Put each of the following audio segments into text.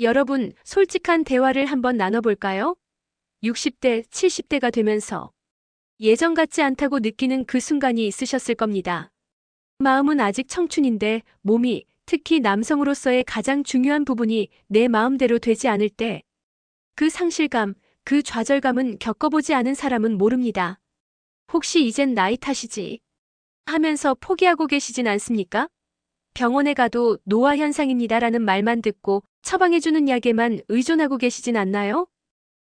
여러분, 솔직한 대화를 한번 나눠볼까요? 60대, 70대가 되면서 예전 같지 않다고 느끼는 그 순간이 있으셨을 겁니다. 마음은 아직 청춘인데 몸이 특히 남성으로서의 가장 중요한 부분이 내 마음대로 되지 않을 때 그 상실감, 그 좌절감은 겪어보지 않은 사람은 모릅니다. 혹시 이젠 나이 탓이지 하면서 포기하고 계시진 않습니까? 병원에 가도 노화 현상입니다라는 말만 듣고 처방해주는 약에만 의존하고 계시진 않나요?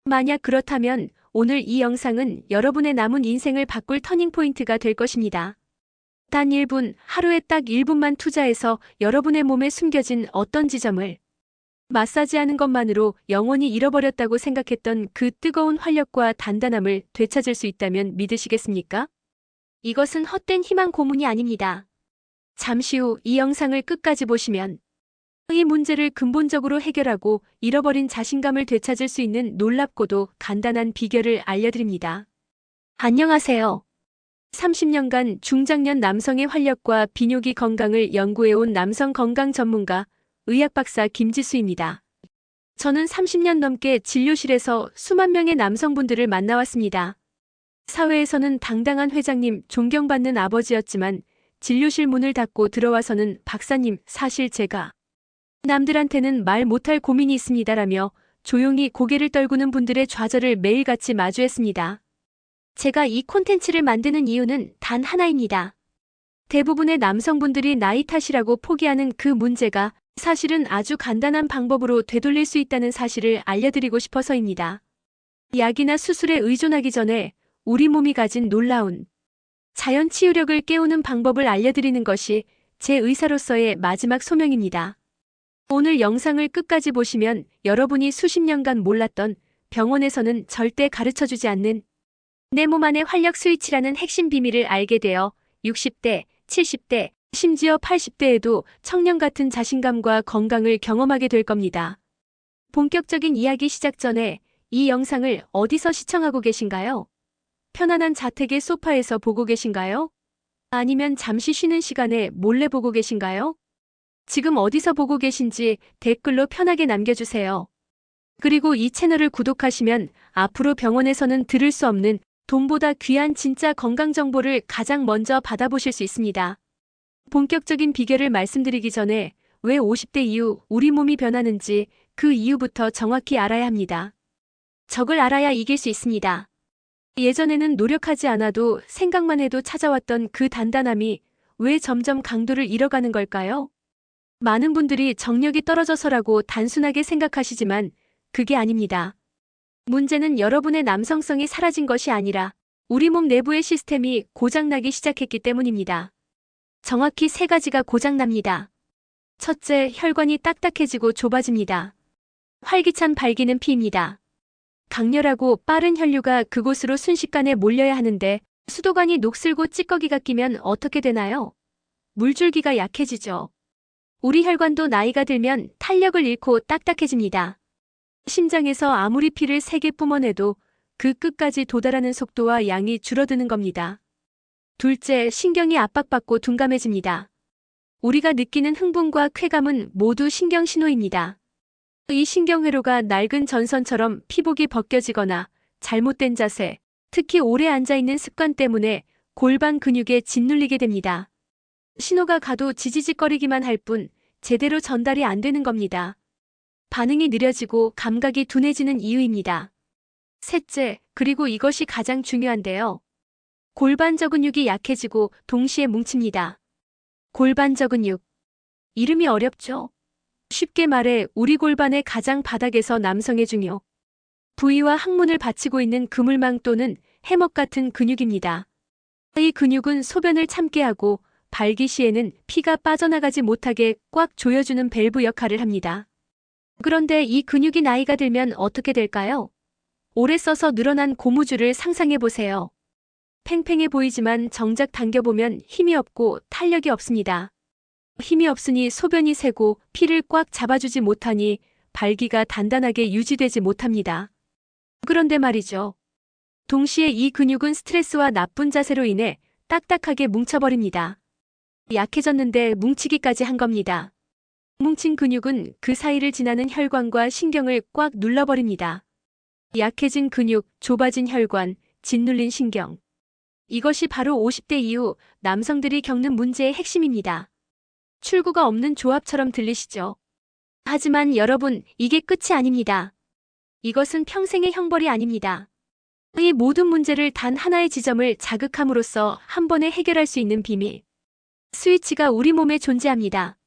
만약 그렇다면 오늘 이 영상은 여러분의 남은 인생을 바꿀 터닝포인트가 될 것입니다. 단 1분, 하루에 딱 1분만 투자해서 여러분의 몸에 숨겨진 어떤 지점을 마사지하는 것만으로 영원히 잃어버렸다고 생각했던 그 뜨거운 활력과 단단함을 되찾을 수 있다면 믿으시겠습니까? 이것은 헛된 희망 고문이 아닙니다. 잠시 후 이 영상을 끝까지 보시면 이 문제를 근본적으로 해결하고 잃어버린 자신감을 되찾을 수 있는 놀랍고도 간단한 비결을 알려드립니다. 안녕하세요. 30년간 중장년 남성의 활력과 비뇨기 건강을 연구해온 남성 건강 전문가 의학 박사 김지수입니다. 저는 30년 넘게 진료실에서 수만 명의 남성분들을 만나왔습니다. 사회에서는 당당한 회장님, 존경받는 아버지였지만 진료실 문을 닫고 들어와서는 박사님, 사실 제가 남들한테는 말 못할 고민이 있습니다라며 조용히 고개를 떨구는 분들의 좌절을 매일같이 마주했습니다. 제가 이 콘텐츠를 만드는 이유는 단 하나입니다. 대부분의 남성분들이 나이 탓이라고 포기하는 그 문제가 사실은 아주 간단한 방법으로 되돌릴 수 있다는 사실을 알려드리고 싶어서입니다. 약이나 수술에 의존하기 전에 우리 몸이 가진 놀라운 자연 치유력을 깨우는 방법을 알려드리는 것이 제 의사로서의 마지막 소명입니다. 오늘 영상을 끝까지 보시면 여러분이 수십 년간 몰랐던 병원에서는 절대 가르쳐주지 않는 내 몸 안의 활력 스위치라는 핵심 비밀을 알게 되어 60대, 70대, 심지어 80대에도 청년 같은 자신감과 건강을 경험하게 될 겁니다. 본격적인 이야기 시작 전에 이 영상을 어디서 시청하고 계신가요? 편안한 자택의 소파에서 보고 계신가요? 아니면 잠시 쉬는 시간에 몰래 보고 계신가요? 지금 어디서 보고 계신지 댓글로 편하게 남겨주세요. 그리고 이 채널을 구독하시면 앞으로 병원에서는 들을 수 없는 돈보다 귀한 진짜 건강 정보를 가장 먼저 받아보실 수 있습니다. 본격적인 비결을 말씀드리기 전에 왜 50대 이후 우리 몸이 변하는지 그 이유부터 정확히 알아야 합니다. 적을 알아야 이길 수 있습니다. 예전에는 노력하지 않아도 생각만 해도 찾아왔던 그 단단함이 왜 점점 강도를 잃어가는 걸까요? 많은 분들이 정력이 떨어져서라고 단순하게 생각하시지만 그게 아닙니다. 문제는 여러분의 남성성이 사라진 것이 아니라 우리 몸 내부의 시스템이 고장나기 시작했기 때문입니다. 정확히 세 가지가 고장납니다. 첫째, 혈관이 딱딱해지고 좁아집니다. 활기찬 발기는 피입니다. 강렬하고 빠른 혈류가 그곳으로 순식간에 몰려야 하는데 수도관이 녹슬고 찌꺼기가 끼면 어떻게 되나요? 물줄기가 약해지죠. 우리 혈관도 나이가 들면 탄력을 잃고 딱딱해집니다. 심장에서 아무리 피를 세게 뿜어내도 그 끝까지 도달하는 속도와 양이 줄어드는 겁니다. 둘째, 신경이 압박받고 둔감해집니다. 우리가 느끼는 흥분과 쾌감은 모두 신경 신호입니다. 이 신경회로가 낡은 전선처럼 피복이 벗겨지거나 잘못된 자세, 특히 오래 앉아있는 습관 때문에 골반 근육에 짓눌리게 됩니다. 신호가 가도 지지직거리기만 할 뿐 제대로 전달이 안 되는 겁니다. 반응이 느려지고 감각이 둔해지는 이유입니다. 셋째, 그리고 이것이 가장 중요한데요. 골반저 근육이 약해지고 동시에 뭉칩니다. 골반저 근육. 이름이 어렵죠? 쉽게 말해 우리 골반의 가장 바닥에서 남성의 중요. 부위와 항문을 받치고 있는 그물망 또는 해먹 같은 근육입니다. 이 근육은 소변을 참게 하고 발기 시에는 피가 빠져나가지 못하게 꽉 조여주는 밸브 역할을 합니다. 그런데 이 근육이 나이가 들면 어떻게 될까요? 오래 써서 늘어난 고무줄을 상상해 보세요. 팽팽해 보이지만 정작 당겨보면 힘이 없고 탄력이 없습니다. 힘이 없으니 소변이 새고 피를 꽉 잡아주지 못하니 발기가 단단하게 유지되지 못합니다. 그런데 말이죠. 동시에 이 근육은 스트레스와 나쁜 자세로 인해 딱딱하게 뭉쳐버립니다. 약해졌는데 뭉치기까지 한 겁니다. 뭉친 근육은 그 사이를 지나는 혈관과 신경을 꽉 눌러버립니다. 약해진 근육, 좁아진 혈관, 짓눌린 신경. 이것이 바로 50대 이후 남성들이 겪는 문제의 핵심입니다. 출구가 없는 조합처럼 들리시죠? 하지만 여러분, 이게 끝이 아닙니다. 이것은 평생의 형벌이 아닙니다. 이 모든 문제를 단 하나의 지점을 자극함으로써 한 번에 해결할 수 있는 비밀. 스위치가 우리 몸에 존재합니다.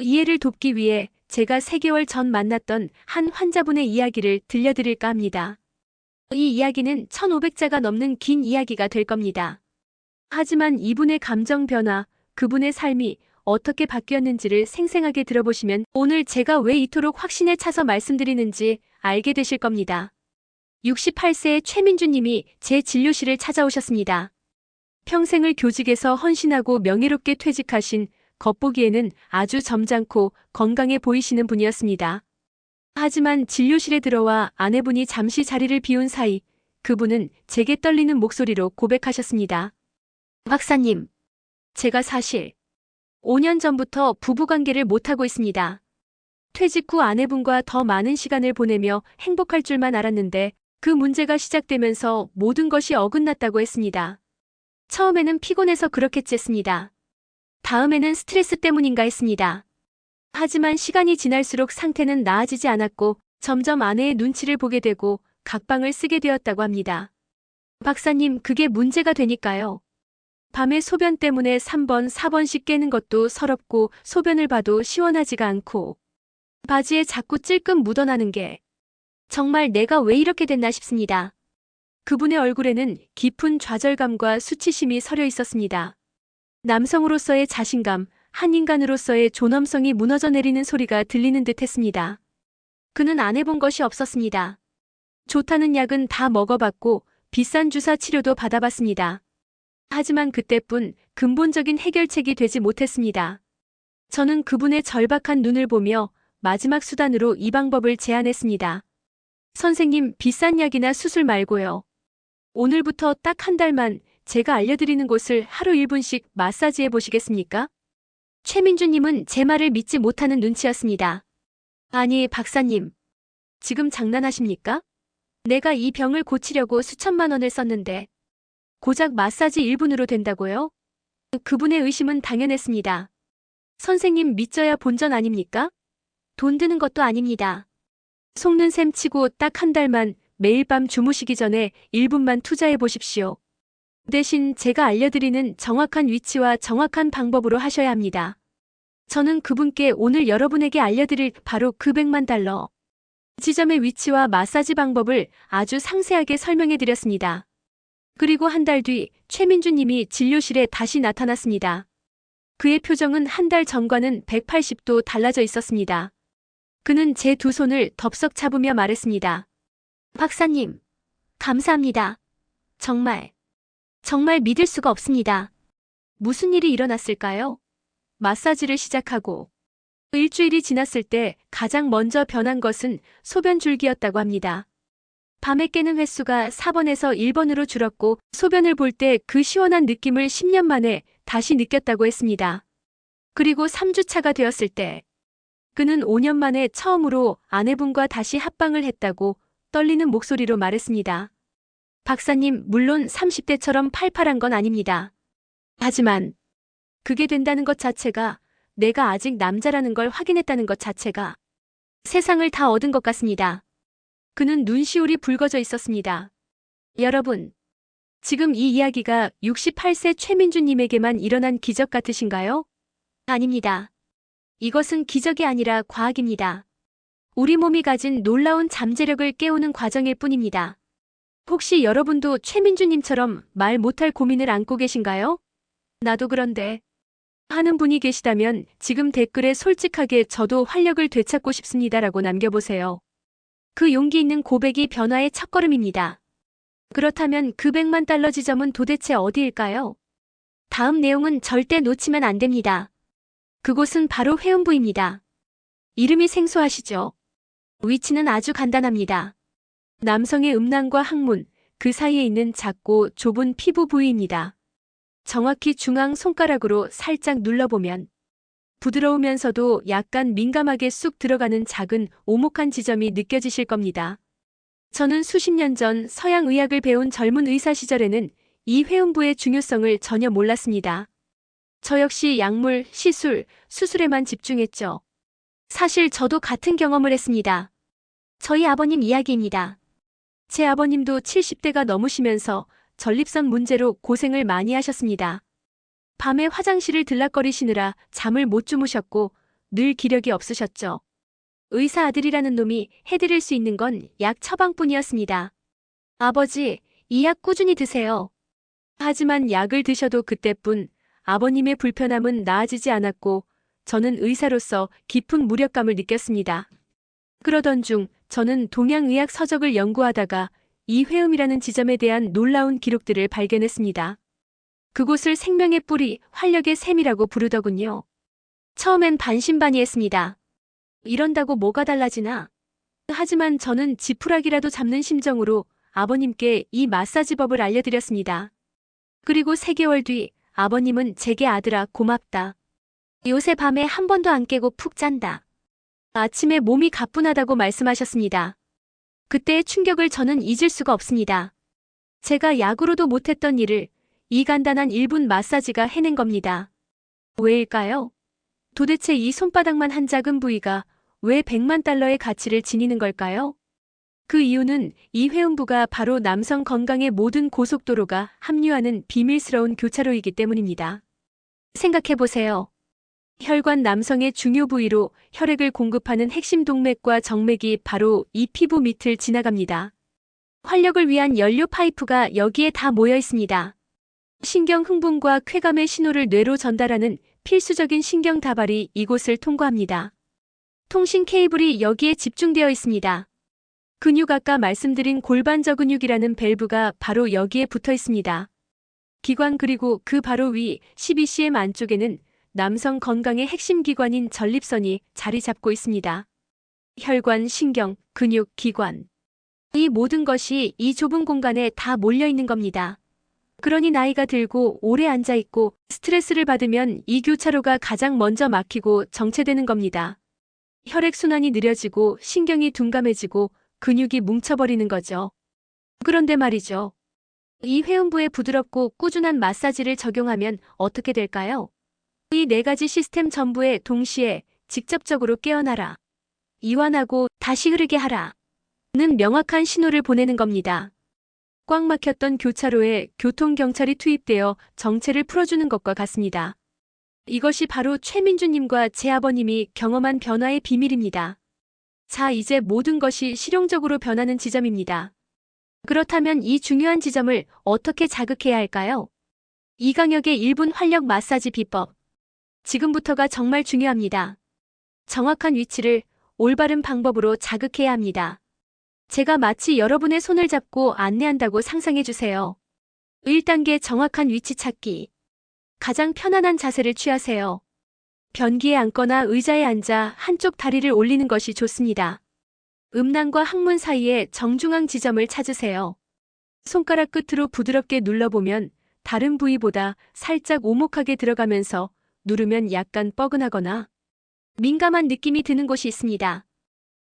이해를 돕기 위해 제가 3개월 전 만났던 한 환자분의 이야기를 들려드릴까 합니다. 이 이야기는 1500자가 넘는 긴 이야기가 될 겁니다. 하지만 이분의 감정 변화, 그분의 삶이 어떻게 바뀌었는지를 생생하게 들어보시면 오늘 제가 왜 이토록 확신에 차서 말씀드리는지 알게 되실 겁니다. 68세의 최민주 님이 제 진료실을 찾아오셨습니다. 평생을 교직에서 헌신하고 명예롭게 퇴직하신 겉보기에는 아주 점잖고 건강해 보이시는 분이었습니다. 하지만 진료실에 들어와 아내분이 잠시 자리를 비운 사이 그분은 제게 떨리는 목소리로 고백하셨습니다. 박사님, 제가 사실 5년 전부터 부부관계를 못하고 있습니다. 퇴직 후 아내분과 더 많은 시간을 보내며 행복할 줄만 알았는데 그 문제가 시작되면서 모든 것이 어긋났다고 했습니다. 처음에는 피곤해서 그렇겠지 했습니다. 다음에는 스트레스 때문인가 했습니다. 하지만 시간이 지날수록 상태는 나아지지 않았고 점점 아내의 눈치를 보게 되고 각방을 쓰게 되었다고 합니다. 박사님, 그게 문제가 되니까요. 밤에 소변 때문에 3번, 4번씩 깨는 것도 서럽고 소변을 봐도 시원하지가 않고 바지에 자꾸 찔끔 묻어나는 게 정말 내가 왜 이렇게 됐나 싶습니다. 그분의 얼굴에는 깊은 좌절감과 수치심이 서려 있었습니다. 남성으로서의 자신감, 한 인간으로서의 존엄성이 무너져 내리는 소리가 들리는 듯 했습니다. 그는 안 해본 것이 없었습니다. 좋다는 약은 다 먹어봤고 비싼 주사 치료도 받아봤습니다. 하지만 그때뿐 근본적인 해결책이 되지 못했습니다. 저는 그분의 절박한 눈을 보며 마지막 수단으로 이 방법을 제안했습니다. 선생님, 비싼 약이나 수술 말고요. 오늘부터 딱 한 달만 제가 알려드리는 곳을 하루 1분씩 마사지해 보시겠습니까? 최민주님은 제 말을 믿지 못하는 눈치였습니다. 아니, 박사님. 지금 장난하십니까? 내가 이 병을 고치려고 수천만 원을 썼는데 고작 마사지 1분으로 된다고요? 그분의 의심은 당연했습니다. 선생님 믿져야 본전 아닙니까? 돈 드는 것도 아닙니다. 속는 셈 치고 딱 한 달만 매일 밤 주무시기 전에 1분만 투자해 보십시오. 대신 제가 알려드리는 정확한 위치와 정확한 방법으로 하셔야 합니다. 저는 그분께 오늘 여러분에게 알려드릴 바로 그 100만 달러. 지점의 위치와 마사지 방법을 아주 상세하게 설명해 드렸습니다. 그리고 한 달 뒤 최민주 님이 진료실에 다시 나타났습니다. 그의 표정은 한 달 전과는 180도 달라져 있었습니다. 그는 제 두 손을 덥석 잡으며 말했습니다. 박사님, 감사합니다. 정말, 정말 믿을 수가 없습니다. 무슨 일이 일어났을까요? 마사지를 시작하고 일주일이 지났을 때 가장 먼저 변한 것은 소변 줄기였다고 합니다. 밤에 깨는 횟수가 4번에서 1번으로 줄었고 소변을 볼 때 그 시원한 느낌을 10년 만에 다시 느꼈다고 했습니다. 그리고 3주차가 되었을 때 그는 5년 만에 처음으로 아내분과 다시 합방을 했다고 떨리는 목소리로 말했습니다. 박사님, 물론 30대처럼 팔팔한 건 아닙니다. 하지만 그게 된다는 것 자체가 내가 아직 남자라는 걸 확인했다는 것 자체가 세상을 다 얻은 것 같습니다. 그는 눈시울이 붉어져 있었습니다. 여러분, 지금 이 이야기가 68세 최민주님에게만 일어난 기적 같으신가요? 아닙니다. 이것은 기적이 아니라 과학입니다. 우리 몸이 가진 놀라운 잠재력을 깨우는 과정일 뿐입니다. 혹시 여러분도 최민주님처럼 말 못할 고민을 안고 계신가요? 나도 그런데. 하는 분이 계시다면 지금 댓글에 솔직하게 저도 활력을 되찾고 싶습니다라고 남겨보세요. 그 용기 있는 고백이 변화의 첫걸음입니다. 그렇다면 그 100만 달러 지점은 도대체 어디일까요? 다음 내용은 절대 놓치면 안 됩니다. 그곳은 바로 회음부입니다. 이름이 생소하시죠? 위치는 아주 간단합니다. 남성의 음낭과 항문, 그 사이에 있는 작고 좁은 피부 부위입니다. 정확히 중앙 손가락으로 살짝 눌러보면 부드러우면서도 약간 민감하게 쑥 들어가는 작은 오목한 지점이 느껴지실 겁니다. 저는 수십 년 전 서양 의학을 배운 젊은 의사 시절에는 이 회음부의 중요성을 전혀 몰랐습니다. 저 역시 약물, 시술, 수술에만 집중했죠. 사실 저도 같은 경험을 했습니다. 저희 아버님 이야기입니다. 제 아버님도 70대가 넘으시면서 전립선 문제로 고생을 많이 하셨습니다. 밤에 화장실을 들락거리시느라 잠을 못 주무셨고 늘 기력이 없으셨죠. 의사 아들이라는 놈이 해드릴 수 있는 건 약 처방뿐이었습니다. 아버지, 이 약 꾸준히 드세요. 하지만 약을 드셔도 그때뿐 아버님의 불편함은 나아지지 않았고 저는 의사로서 깊은 무력감을 느꼈습니다. 그러던 중 저는 동양의학 서적을 연구하다가 이 회음이라는 지점에 대한 놀라운 기록들을 발견했습니다. 그곳을 생명의 뿌리, 활력의 샘이라고 부르더군요. 처음엔 반신반의했습니다. 이런다고 뭐가 달라지나? 하지만 저는 지푸라기라도 잡는 심정으로 아버님께 이 마사지법을 알려드렸습니다. 그리고 3개월 뒤 아버님은 제게 아들아 고맙다. 요새 밤에 한 번도 안 깨고 푹 잔다. 아침에 몸이 가뿐하다고 말씀하셨습니다. 그때의 충격을 저는 잊을 수가 없습니다. 제가 약으로도 못했던 일을 이 간단한 1분 마사지가 해낸 겁니다. 왜일까요? 도대체 이 손바닥만 한 작은 부위가 왜 100만 달러의 가치를 지니는 걸까요? 그 이유는 이 회음부가 바로 남성 건강의 모든 고속도로가 합류하는 비밀스러운 교차로이기 때문입니다. 생각해보세요. 혈관 남성의 중요 부위로 혈액을 공급하는 핵심 동맥과 정맥이 바로 이 피부 밑을 지나갑니다. 활력을 위한 연료 파이프가 여기에 다 모여 있습니다. 신경 흥분과 쾌감의 신호를 뇌로 전달하는 필수적인 신경 다발이 이곳을 통과합니다. 통신 케이블이 여기에 집중되어 있습니다. 근육 아까 말씀드린 골반저 근육이라는 밸브가 바로 여기에 붙어 있습니다. 기관 그리고 그 바로 위 12cm 안쪽에는 남성 건강의 핵심 기관인 전립선이 자리 잡고 있습니다. 혈관, 신경, 근육, 기관. 이 모든 것이 이 좁은 공간에 다 몰려 있는 겁니다. 그러니 나이가 들고 오래 앉아 있고 스트레스를 받으면 이 교차로가 가장 먼저 막히고 정체되는 겁니다. 혈액순환이 느려지고 신경이 둔감해지고 근육이 뭉쳐버리는 거죠. 그런데 말이죠. 이 회음부에 부드럽고 꾸준한 마사지를 적용하면 어떻게 될까요? 이 네 가지 시스템 전부에 동시에 직접적으로 깨어나라. 이완하고 다시 흐르게 하라. 는 명확한 신호를 보내는 겁니다. 꽉 막혔던 교차로에 교통경찰이 투입되어 정체를 풀어주는 것과 같습니다. 이것이 바로 최민주님과 제 아버님이 경험한 변화의 비밀입니다. 자, 이제 모든 것이 실용적으로 변하는 지점입니다. 그렇다면 이 중요한 지점을 어떻게 자극해야 할까요? 이강혁의 1분 활력 마사지 비법. 지금부터가 정말 중요합니다. 정확한 위치를 올바른 방법으로 자극해야 합니다. 제가 마치 여러분의 손을 잡고 안내한다고 상상해 주세요. 1단계 정확한 위치 찾기. 가장 편안한 자세를 취하세요. 변기에 앉거나 의자에 앉아 한쪽 다리를 올리는 것이 좋습니다. 음낭과 항문 사이에 정중앙 지점을 찾으세요. 손가락 끝으로 부드럽게 눌러보면 다른 부위보다 살짝 오목하게 들어가면서 누르면 약간 뻐근하거나 민감한 느낌이 드는 곳이 있습니다.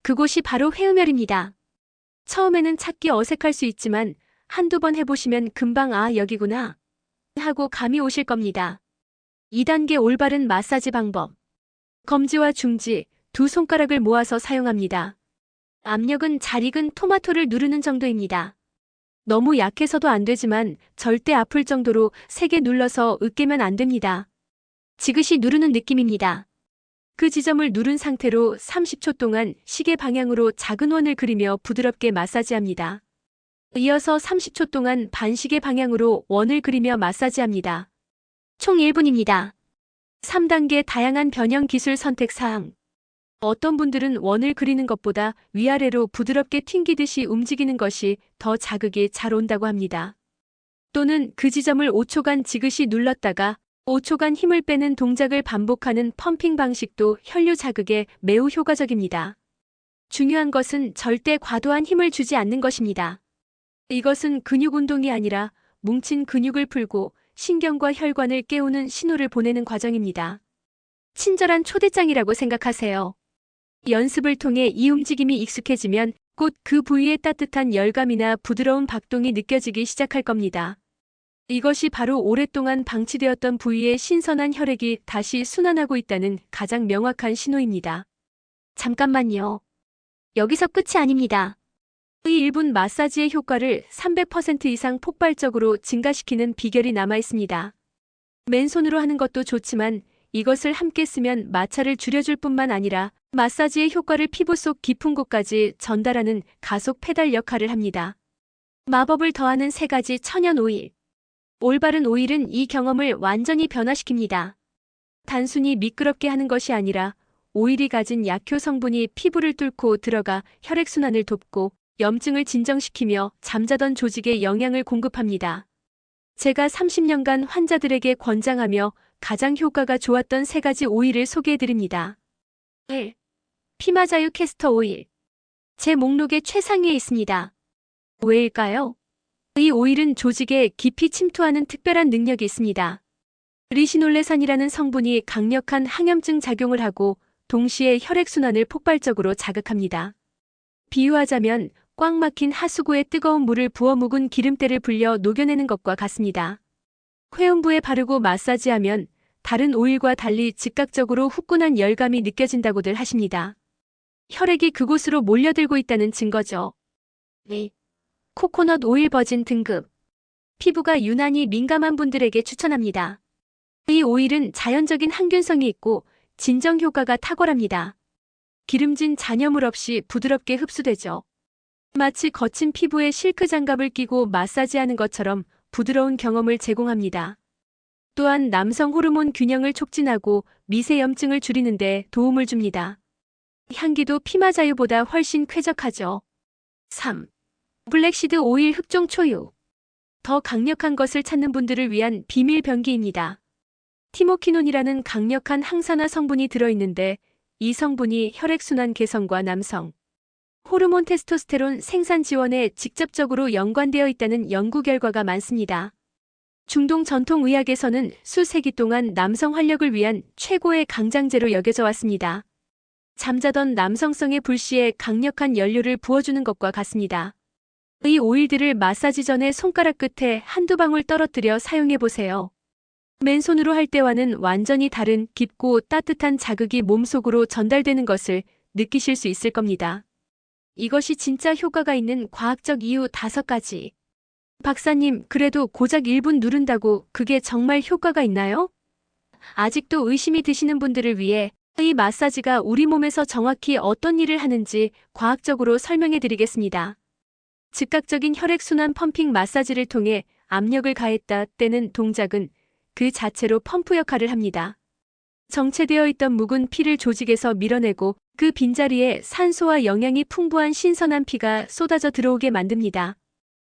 그곳이 바로 회음혈입니다. 처음에는 찾기 어색할 수 있지만 한두 번 해보시면 금방 아, 여기구나. 하고 감이 오실 겁니다. 2단계 올바른 마사지 방법. 검지와 중지, 두 손가락을 모아서 사용합니다. 압력은 잘 익은 토마토를 누르는 정도입니다. 너무 약해서도 안 되지만 절대 아플 정도로 세게 눌러서 으깨면 안 됩니다. 지그시 누르는 느낌입니다. 그 지점을 누른 상태로 30초 동안 시계 방향으로 작은 원을 그리며 부드럽게 마사지합니다. 이어서 30초 동안 반시계 방향으로 원을 그리며 마사지합니다. 총 1분입니다. 3단계 다양한 변형 기술 선택 사항. 어떤 분들은 원을 그리는 것보다 위아래로 부드럽게 튕기듯이 움직이는 것이 더 자극이 잘 온다고 합니다. 또는 그 지점을 5초간 지그시 눌렀다가 5초간 힘을 빼는 동작을 반복하는 펌핑 방식도 혈류 자극에 매우 효과적입니다. 중요한 것은 절대 과도한 힘을 주지 않는 것입니다. 이것은 근육 운동이 아니라 뭉친 근육을 풀고 신경과 혈관을 깨우는 신호를 보내는 과정입니다. 친절한 초대장이라고 생각하세요. 연습을 통해 이 움직임이 익숙해지면 곧 그 부위의 따뜻한 열감이나 부드러운 박동이 느껴지기 시작할 겁니다. 이것이 바로 오랫동안 방치되었던 부위의 신선한 혈액이 다시 순환하고 있다는 가장 명확한 신호입니다. 잠깐만요. 여기서 끝이 아닙니다. 이 1분 마사지의 효과를 300% 이상 폭발적으로 증가시키는 비결이 남아 있습니다. 맨손으로 하는 것도 좋지만 이것을 함께 쓰면 마찰을 줄여줄 뿐만 아니라 마사지의 효과를 피부 속 깊은 곳까지 전달하는 가속 페달 역할을 합니다. 마법을 더하는 세 가지 천연 오일. 올바른 오일은 이 경험을 완전히 변화시킵니다. 단순히 미끄럽게 하는 것이 아니라 오일이 가진 약효 성분이 피부를 뚫고 들어가 혈액순환을 돕고 염증을 진정시키며 잠자던 조직에 영양을 공급합니다. 제가 30년간 환자들에게 권장하며 가장 효과가 좋았던 세 가지 오일을 소개해드립니다. 1. 피마자유 캐스터 오일. 제 목록의 최상위에 있습니다. 왜일까요? 이 오일은 조직에 깊이 침투하는 특별한 능력이 있습니다. 리시놀레산이라는 성분이 강력한 항염증 작용을 하고 동시에 혈액순환을 폭발적으로 자극합니다. 비유하자면 꽉 막힌 하수구에 뜨거운 물을 부어 묵은 기름때를 불려 녹여내는 것과 같습니다. 회음부에 바르고 마사지하면 다른 오일과 달리 즉각적으로 후끈한 열감이 느껴진다고들 하십니다. 혈액이 그곳으로 몰려들고 있다는 증거죠. 네. 코코넛 오일 버진 등급. 피부가 유난히 민감한 분들에게 추천합니다. 이 오일은 자연적인 항균성이 있고 진정 효과가 탁월합니다. 기름진 잔여물 없이 부드럽게 흡수되죠. 마치 거친 피부에 실크 장갑을 끼고 마사지하는 것처럼 부드러운 경험을 제공합니다. 또한 남성 호르몬 균형을 촉진하고 미세 염증을 줄이는데 도움을 줍니다. 향기도 피마 자유보다 훨씬 쾌적하죠. 3. 블랙시드 오일 흑종 초유. 더 강력한 것을 찾는 분들을 위한 비밀 병기입니다. 티모키논이라는 강력한 항산화 성분이 들어있는데 이 성분이 혈액순환 개선과 남성 호르몬 테스토스테론 생산 지원에 직접적으로 연관되어 있다는 연구 결과가 많습니다. 중동 전통 의학에서는 수세기 동안 남성 활력을 위한 최고의 강장제로 여겨져 왔습니다. 잠자던 남성성의 불씨에 강력한 연료를 부어주는 것과 같습니다. 이 오일들을 마사지 전에 손가락 끝에 한두 방울 떨어뜨려 사용해 보세요. 맨손으로 할 때와는 완전히 다른 깊고 따뜻한 자극이 몸속으로 전달되는 것을 느끼실 수 있을 겁니다. 이것이 진짜 효과가 있는 과학적 이유 다섯 가지. 박사님, 그래도 고작 1분 누른다고 그게 정말 효과가 있나요? 아직도 의심이 드시는 분들을 위해 이 마사지가 우리 몸에서 정확히 어떤 일을 하는지 과학적으로 설명해 드리겠습니다. 즉각적인 혈액순환 펌핑 마사지를 통해 압력을 가했다 때는 동작은 그 자체로 펌프 역할을 합니다. 정체되어 있던 묵은 피를 조직에서 밀어내고 그 빈자리에 산소와 영양이 풍부한 신선한 피가 쏟아져 들어오게 만듭니다.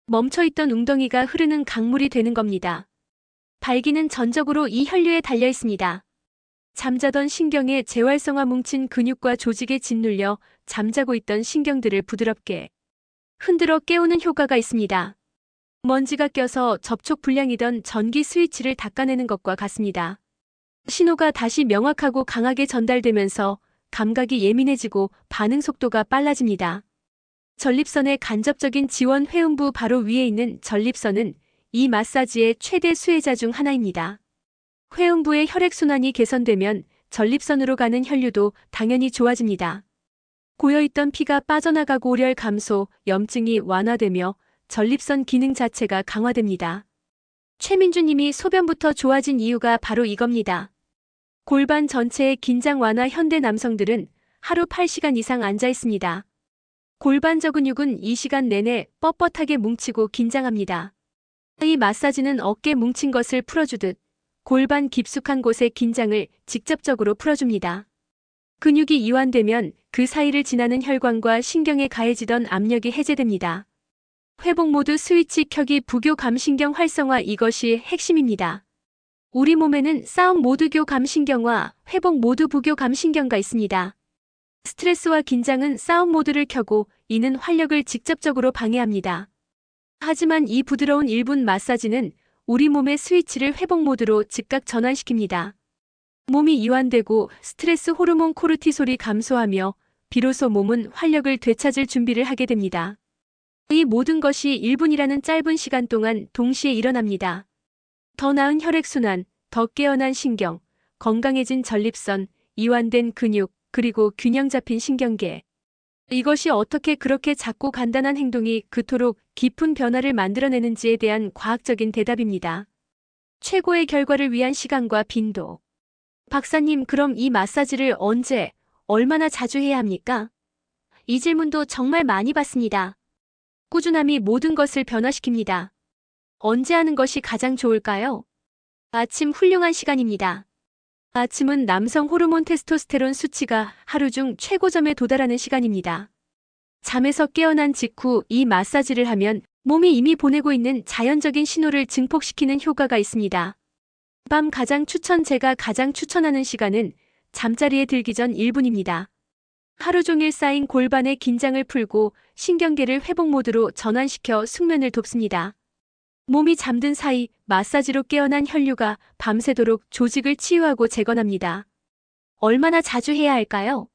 멈춰있던 웅덩이가 흐르는 강물이 되는 겁니다. 발기는 전적으로 이 혈류에 달려 있습니다. 잠자던 신경에 재활성화 뭉친 근육과 조직에 짓눌려 잠자고 있던 신경들을 부드럽게 흔들어 깨우는 효과가 있습니다. 먼지가 껴서 접촉 불량이던 전기 스위치를 닦아내는 것과 같습니다. 신호가 다시 명확하고 강하게 전달되면서 감각이 예민해지고 반응 속도가 빨라집니다. 전립선의 간접적인 지원 회음부 바로 위에 있는 전립선은 이 마사지의 최대 수혜자 중 하나입니다. 회음부의 혈액순환이 개선되면 전립선으로 가는 혈류도 당연히 좋아집니다. 고여있던 피가 빠져나가고 오열 감소, 염증이 완화되며 전립선 기능 자체가 강화됩니다. 최민주님이 소변부터 좋아진 이유가 바로 이겁니다. 골반 전체의 긴장 완화 현대 남성들은 하루 8시간 이상 앉아 있습니다. 골반 저근육은 이 시간 내내 뻣뻣하게 뭉치고 긴장합니다. 이 마사지는 어깨 뭉친 것을 풀어주듯 골반 깊숙한 곳의 긴장을 직접적으로 풀어줍니다. 근육이 이완되면 그 사이를 지나는 혈관과 신경에 가해지던 압력이 해제됩니다. 회복 모드 스위치 켜기 부교 감신경 활성화 이것이 핵심입니다. 우리 몸에는 싸움 모드 교 감신경과 회복 모드 부교 감신경가 있습니다. 스트레스와 긴장은 싸움 모드를 켜고 이는 활력을 직접적으로 방해합니다. 하지만 이 부드러운 1분 마사지는 우리 몸의 스위치를 회복 모드로 즉각 전환시킵니다. 몸이 이완되고 스트레스 호르몬 코르티솔이 감소하며 비로소 몸은 활력을 되찾을 준비를 하게 됩니다. 이 모든 것이 1분이라는 짧은 시간 동안 동시에 일어납니다. 더 나은 혈액순환, 더 깨어난 신경, 건강해진 전립선, 이완된 근육, 그리고 균형 잡힌 신경계. 이것이 어떻게 그렇게 작고 간단한 행동이 그토록 깊은 변화를 만들어내는지에 대한 과학적인 대답입니다. 최고의 결과를 위한 시간과 빈도. 박사님, 그럼 이 마사지를 언제, 얼마나 자주 해야 합니까? 이 질문도 정말 많이 받습니다. 꾸준함이 모든 것을 변화시킵니다. 언제 하는 것이 가장 좋을까요? 아침 훌륭한 시간입니다. 아침은 남성 호르몬 테스토스테론 수치가 하루 중 최고점에 도달하는 시간입니다. 잠에서 깨어난 직후 이 마사지를 하면 몸이 이미 보내고 있는 자연적인 신호를 증폭시키는 효과가 있습니다. 밤 가장 추천 제가 가장 추천하는 시간은 잠자리에 들기 전 1분입니다. 하루 종일 쌓인 골반의 긴장을 풀고 신경계를 회복 모드로 전환시켜 숙면을 돕습니다. 몸이 잠든 사이 마사지로 깨어난 혈류가 밤새도록 조직을 치유하고 재건합니다. 얼마나 자주 해야 할까요?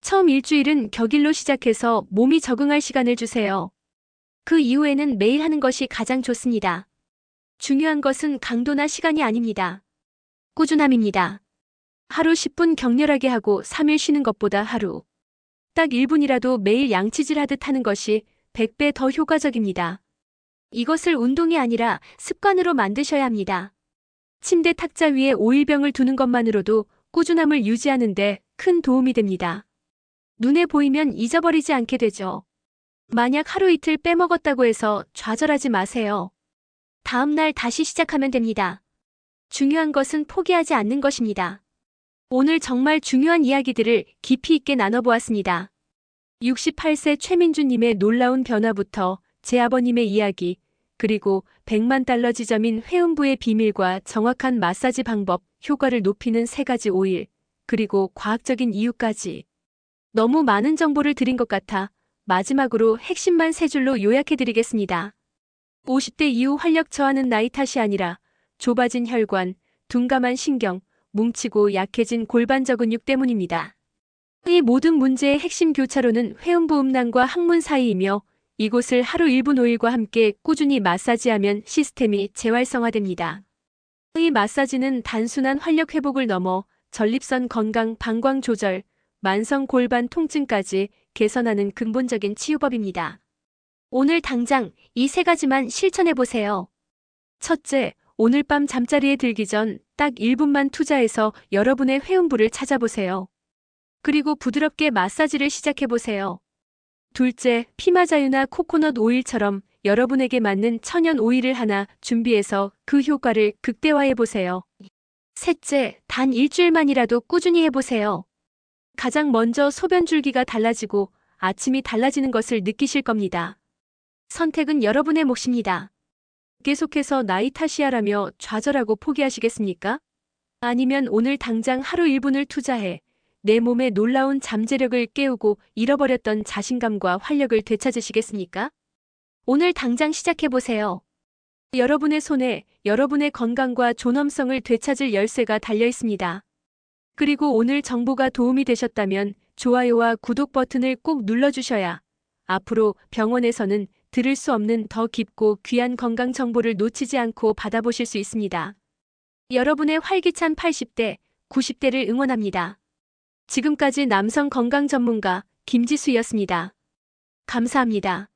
처음 일주일은 격일로 시작해서 몸이 적응할 시간을 주세요. 그 이후에는 매일 하는 것이 가장 좋습니다. 중요한 것은 강도나 시간이 아닙니다. 꾸준함입니다. 하루 10분 격렬하게 하고 3일 쉬는 것보다 하루. 딱 1분이라도 매일 양치질 하듯 하는 것이 100배 더 효과적입니다. 이것을 운동이 아니라 습관으로 만드셔야 합니다. 침대 탁자 위에 오일병을 두는 것만으로도 꾸준함을 유지하는데 큰 도움이 됩니다. 눈에 보이면 잊어버리지 않게 되죠. 만약 하루 이틀 빼먹었다고 해서 좌절하지 마세요. 다음 날 다시 시작하면 됩니다. 중요한 것은 포기하지 않는 것입니다. 오늘 정말 중요한 이야기들을 깊이 있게 나눠보았습니다. 68세 최민주님의 놀라운 변화부터 제 아버님의 이야기, 그리고 100만 달러 지점인 회음부의 비밀과 정확한 마사지 방법, 효과를 높이는 세 가지 오일, 그리고 과학적인 이유까지. 너무 많은 정보를 드린 것 같아 마지막으로 핵심만 세 줄로 요약해드리겠습니다. 50대 이후 활력 저하는 나이 탓이 아니라 좁아진 혈관, 둔감한 신경, 뭉치고 약해진 골반 저 근육 때문입니다. 이 모든 문제의 핵심 교차로는 회음부 음낭과 항문 사이이며 이곳을 하루 1분 오일과 함께 꾸준히 마사지하면 시스템이 재활성화됩니다. 이 마사지는 단순한 활력 회복을 넘어 전립선 건강, 방광 조절, 만성 골반 통증까지 개선하는 근본적인 치유법입니다. 오늘 당장 이 세 가지만 실천해 보세요. 첫째, 오늘 밤 잠자리에 들기 전 딱 1분만 투자해서 여러분의 회음부를 찾아보세요. 그리고 부드럽게 마사지를 시작해 보세요. 둘째, 피마자유나 코코넛 오일처럼 여러분에게 맞는 천연 오일을 하나 준비해서 그 효과를 극대화해 보세요. 셋째, 단 일주일만이라도 꾸준히 해보세요. 가장 먼저 소변 줄기가 달라지고 아침이 달라지는 것을 느끼실 겁니다. 선택은 여러분의 몫입니다. 계속해서 나이 탓이야라며 좌절하고 포기하시겠습니까? 아니면 오늘 당장 하루 1분을 투자해 내 몸의 놀라운 잠재력을 깨우고 잃어버렸던 자신감과 활력을 되찾으시겠습니까? 오늘 당장 시작해보세요. 여러분의 손에 여러분의 건강과 존엄성을 되찾을 열쇠가 달려 있습니다. 그리고 오늘 정보가 도움이 되셨다면 좋아요와 구독 버튼을 꼭 눌러주셔야 앞으로 병원에서는 들을 수 없는 더 깊고 귀한 건강 정보를 놓치지 않고 받아보실 수 있습니다. 여러분의 활기찬 80대, 90대를 응원합니다. 지금까지 남성 건강 전문가 김지수였습니다. 감사합니다.